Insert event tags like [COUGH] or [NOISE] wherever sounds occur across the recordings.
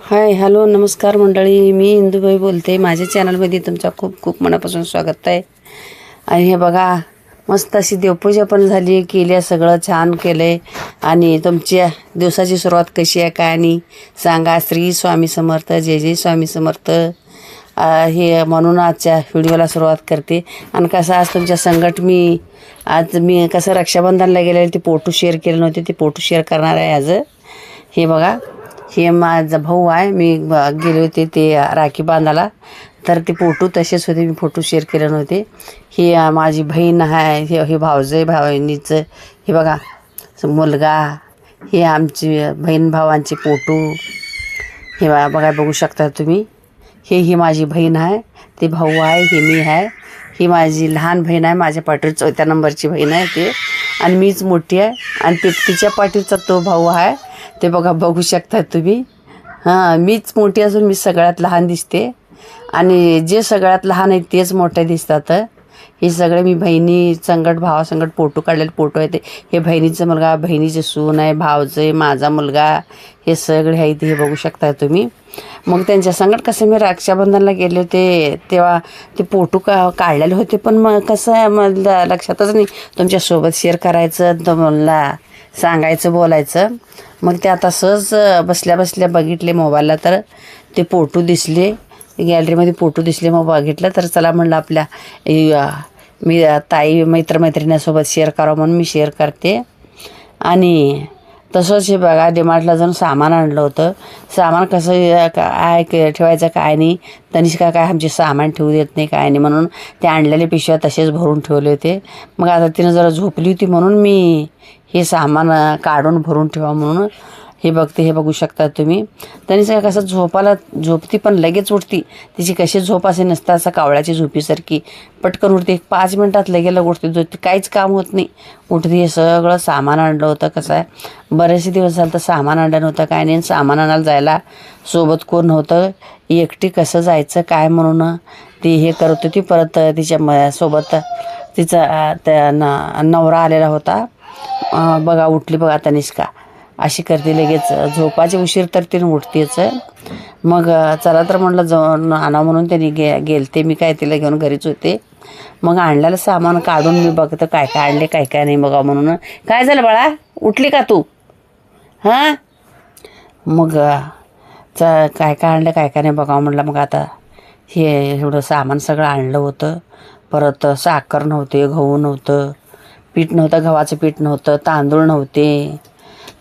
Hi hello नमस्कार मंडळी. मी इंदूबाई बोलते. माझ्या चॅनलमध्ये तुमचं खूप खूप मनापासून स्वागत आहे. आणि हे बघा मस्त अशी देवपूजा पण झाली केली आहे सगळं छान केलं आहे आणि तुमच्या दिवसाची सुरुवात कशी आहे काय आणि सांगा. श्री स्वामी समर्थ जय जय स्वामी समर्थ. हे म्हणून आजच्या व्हिडिओला सुरुवात करते. आणि कसं आज तुमच्या संगट मी आज मी कसं रक्षाबंधनला गेलेलं ते फोटो शेअर केले नव्हते ते फोटो शेअर करणार आहे आज. हे बघा. हे माझा भाऊ आहे. मी ब- गेले होते ते राखी बांधायला. तर ते फोटो तसेच होते. मी फोटो शेअर केले नव्हते. ही माझी बहीण आहे. हे हे भावजय भावनीचं. हे बघा मुलगा. हे आमची बहीण भावांचे फोटो. हे बघा बघू शकता तुम्ही. हे ही माझी बहीण आहे. ते भाऊ आहे. हे मी आहे. ही माझी लहान बहीण आहे. माझ्या पाठीवर चौथ्या नंबरची बहीण आहे ते. आणि मीच मोठी आहे. आणि ते तिच्या पाठीचा तो भाऊ आहे. ते बघा बघू शकता तुम्ही. हां मीच मोठी असून मी सगळ्यात लहान दिसते. आणि जे सगळ्यात लहान आहेत तेच मोठे दिसतात. हे सगळे मी बहिणी संकट भावासंगट फोटो काढलेले फोटो आहेत. हे बहिणीचा मुलगा बहिणीचे सून आहे भावचे माझा मुलगा. हे सगळे आहेत हे बघू शकता तुम्ही. मग त्यांच्या संकट कसं मी रक्षाबंधनला गेले होते तेव्हा ते फोटो का काढलेले होते पण मग कसं आहे लक्षातच नाही. तुमच्यासोबत शेअर करायचं तर मला सांगायचं बोलायचं. मग ते आता सहज बसल्या बसल्या बघितले मोबाईलला तर ते फोटो दिसले. गॅलरीमध्ये फोटो दिसले मग बघितलं तर चला म्हणलं आपल्या मी ताई मैत्रमैत्रिणीसोबत शेअर करावं म्हणून मी शेअर करते. आणि तसंच हे बघा डिमार्टला जाऊन सामान आणलं होतं. सामान कसं काय ठेवायचं काय नाही. तनिष्का काय आमचे सामान ठेवू देत नाही काय नाही म्हणून ते आणलेले पिशव्या तसेच भरून ठेवले होते. मग आता तिनं जरा झोपली होती म्हणून मी हे सामान काढून भरून ठेवा म्हणून हे बघते हे बघू शकता तुम्ही. त्यांनी सगळं कसं झोपाला झोपती पण लगेच उठती. तिची कशी झोप असे नसता असं कावळ्याची झोपीसारखी पटकन उठते. एक पाच मिनटात लगेच उठते. काहीच काम होत नाही. उठते हे सगळं सामान आणलं होतं कसं आहे? बरेचसे दिवस झालं तर सामान आणलं नव्हतं काय नाही. सामान आणायला जायला सोबत कोण नव्हतं. एकटी कसं जायचं काय म्हणून ती हे करत होती. परत तिच्या म सोबत तिचा त्या न नवरा आलेला होता. बघा उठली बघा तनिष्का अशी करते लगेच. झोपाचे उशीर तर तिने उठतेच. मग चला तर म्हटलं जाऊन आणा म्हणून त्यांनी गे गेलते. मी काय तिला घेऊन घरीच होते. मग आणलेलं सामान काढून मी बघतं काय काय आणले काय काय नाही बघा म्हणून. काय झालं बाळा? उठली का तू? हां? मग च काय काय आणलं काय काय नाही बघा म्हटलं मग आता हे एवढं सामान सगळं आणलं होतं. परत साखर नव्हते गहू नव्हतं. पीठ नव्हतं गव्हाचं पीठ नव्हतं तांदूळ नव्हते.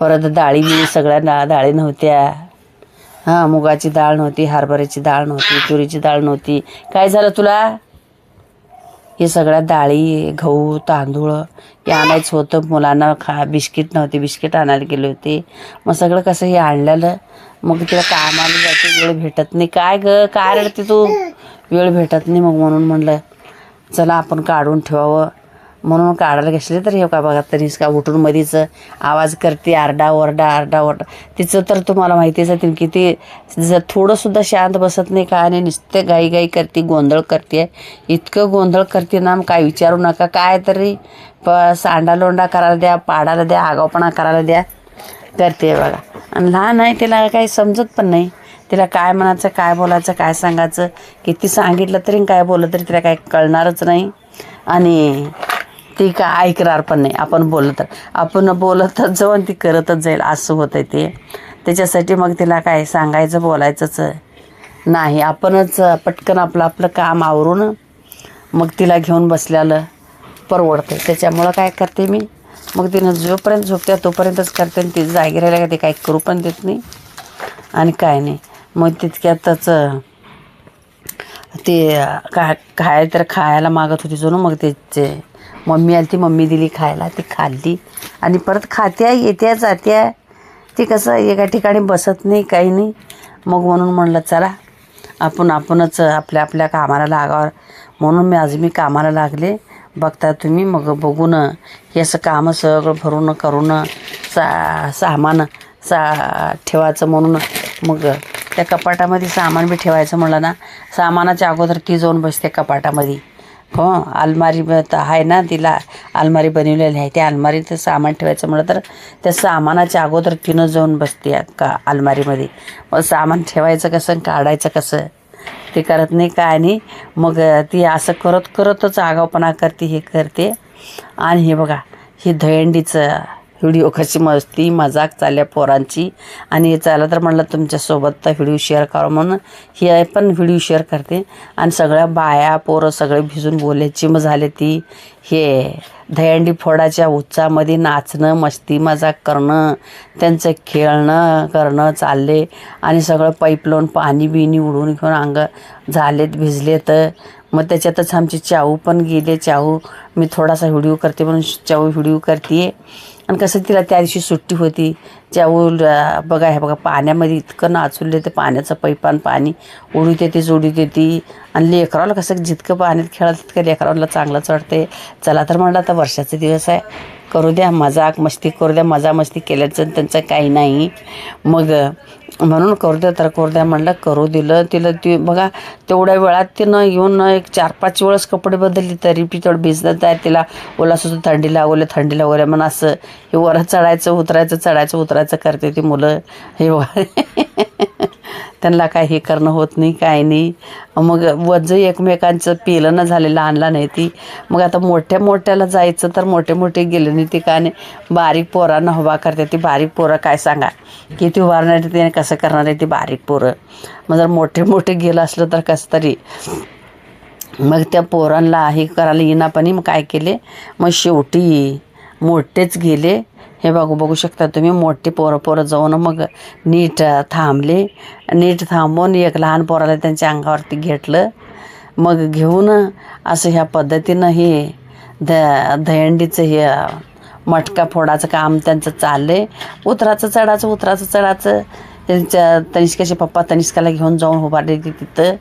परत डाळी सगळ्या डा डाळी नव्हत्या. हां मुगाची डाळ नव्हती हरभऱ्याची डाळ नव्हती तुरीची डाळ नव्हती. काय झालं तुला? हे सगळ्या डाळी गहू तांदूळ हे आणायचं होतं. मुलांना खा बिस्किट नव्हते बिस्किट आणायला गेले होते. मग सगळं कसं हे आणलेलं? मग तिला कामाला जायचं वेळ भेटत नाही. काय ग? काय रडते तू? वेळ भेटत नाही मग म्हणून म्हणलं चला आपण काढून ठेवावं. म्हणून काढायला घेतले तर हे का बघा तरीच का उठून मधीच आवाज करते आरडा ओरडा आरडा ओरडा. तिचं तर तुम्हाला माहितीच आहे की ते जर थोडंसुद्धा शांत बसत नाही का नाही नुसते गाई गाई करते गोंधळ करते इतकं गोंधळ करते ना मग काय विचारू नका काय तरी प सांडा लोंडा करायला द्या पाडायला द्या आगावपणा करायला द्या. करते बघा. आणि लहान आहे तिला काही समजत पण नाही. तिला काय म्हणायचं काय बोलायचं काय सांगायचं किती सांगितलं तरी काय बोललं तरी तिला काय कळणारच नाही. आणि ती काय ऐकणार पण नाही. आपण बोलत तर आपण बोलतच जाऊ आणि ती करतच जाईल असं होतं आहे ते. त्याच्यासाठी मग तिला काय सांगायचं बोलायचंच. नाही आपणच पटकन आपलं आपलं काम आवरून मग तिला घेऊन बसल्यालं परवडतं त्याच्यामुळं काय करते मी? मग तिनं जोपर्यंत झोपते तोपर्यंतच करते आणि ती जागी राहिल्या का ते काही करू पण देत नाही. आणि काय नाही. मग तितक्यातच ते काय खाय तर खायला मागत होती जणू मग त्याचे मम्मी आली ती मम्मी दिली खायला ती खाल्ली. आणि परत खात्या येत्या जात्या. ती कसं एका ठिकाणी बसत नाही काही नाही. मग म्हणून म्हणलं चला आपण आपणच आपल्या आपल्या कामाला लागावर म्हणून मी आज मी कामाला लागले. बघता तुम्ही मग बघून हे असं कामं सगळं भरून करून सा सामान सा ठेवायचं म्हणून मग त्या कपाटामध्ये सामान बी ठेवायचं म्हणलं ना सामानाच्या अगोदर ती जाऊन बसते कपाटामध्ये. हो अलमारी तर आहे ना तिला. अलमारी बनवलेली आहे. त्या अलमारीत सामान ठेवायचं म्हणलं तर त्या सामानाच्या अगोदर तिनं जाऊन बसते का अलमारीमध्ये. मग सामान ठेवायचं कसं काढायचं कसं? ते करत नाही काय नाही मग ती असं करत करतच आगावपणा करते हे करते. आणि हे बघा ही धयंडीचं व्हिडिओ कशी मस्ती मजाक चालल्या पोरांची. आणि चाललं तर म्हणलं तुमच्यासोबत तर व्हिडिओ शेअर करा म्हणून. ही पण व्हिडिओ शेअर करते. आणि सगळ्या बाया पोरं सगळे भिजून बोलायची मग झाले ती. हे दहीहंडी फोडाच्या उत्साहामध्ये नाचणं मस्ती मजाक करणं त्यांचं खेळणं करणं चालले. आणि सगळं पाईप लावून पाणी बिणी उडून घेऊन अंग झालेत भिजलेत. मग त्याच्यातच आमची चाऊ पण गेले. चाऊ मी थोडासा व्हिडिओ करते म्हणून चाऊ व्हिडिओ करते आणि कसं तिला त्या दिवशी सुट्टी होती ज्या ऊल बघा हे बघा पाण्यामध्ये इतकं नाचुले ते पाण्याचं पैपान पाणी उडीत येते जोडीत येते आणि लेकराला कसं जितकं पाण्यात खेळत तितकं लेकराला चांगलं चढते चला तर म्हणलं आता वर्षाचे दिवस आहे. करू द्या मजाक मस्ती करू द्या मजा मस्ती केल्याचं त्यांचं काही नाही. मग म्हणून करू द्या तर करू द्या म्हणलं करू दिलं तिला ती बघा तेवढ्या वेळात तिनं येऊन एक चार पाच वेळेस कपडे बदलली तरी ती तेवढं भिजत आहे. तिला ओला सुद्धा थंडी लागवले थंडी लागवले म्हणून असं हे वर चढायचं उतरायचं चढायचं उतरायचं करते ती मुलं. हे [LAUGHS] त्यांना काही हे करणं होत नाही काय नाही. मग वज एकमेकांचं पिलं न झाले लहान लहान आहे ती. मग आता मोठ्या मोठ्याला जायचं तर मोठे मोठे गेले नाही ती का नाही. बारीक पोरांना उभा करते ती. बारीक पोरं काय सांगा? किती उभारणार आहे ते कसं करणार आहे ती बारीक पोरं? मग जर मोठे मोठे गेलं असलं तर कसं तरी. मग त्या पोरांना हे करायला येणापणी मग काय केले? मग शेवटी मोठेच गेले. हे बघू बघू शकता तुम्ही मोठे पोरं पोरं जाऊन मग नीट थांबले. नीट थांबून एक लहान पोराला त्यांच्या अंगावरती घेतलं. मग घेऊन असं ह्या पद्धतीनं हे द दहंडीचं हे मटका फोडाचं काम त्यांचं चाललं आहे उतराचं चढाचं उतराचं चढाचं. त्यांच्या तनिष्काचे पप्पा तनिष्काला घेऊन जाऊन उभारले ते तिथं.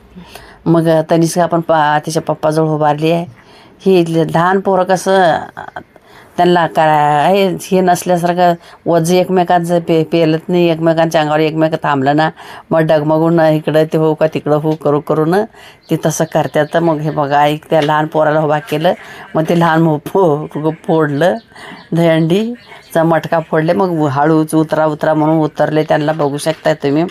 मग तनिष्का पण पा तिच्या पप्पाजवळ उभारली आहे. ही लहान पोरं कसं त्यांना काय हे नसल्यासारखं वज एकमेकांचं पे पेलत नाही एकमेकांच्या अंगावर एकमेक थांबलं ना मग डगमगून इकडं ते होऊ का तिकडं होऊ करू करून ते तसं करतात. तर मग हे बघा एक त्या लहान पोराला उभा केलं मग ते लहान फो फोडलं दहंडीचा मटका फोडले मग हळूच उतरा उतरा म्हणून उतरले त्यांना बघू शकताय तुम्ही.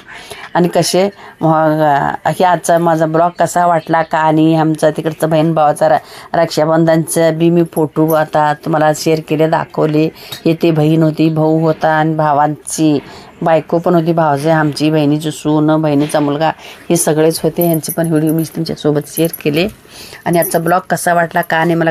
आणि कसे मग हे आजचा माझा ब्लॉग कसा वाटला का आणि आमचा तिकडचं बहीण भावाचा रा रक्षाबंधनचं बी मी फोटो आता तुम्हाला शेअर केले दाखवले. हे ते बहीण होती भाऊ होता आणि भावांची बायको पण होती भावजे आमची बहिणीची सून बहिणीचा मुलगा हे सगळेच होते. यांचे पण व्हिडिओ मी तुमच्यासोबत शेअर केले. आणि आजचा ब्लॉग कसा वाटला का आणि मला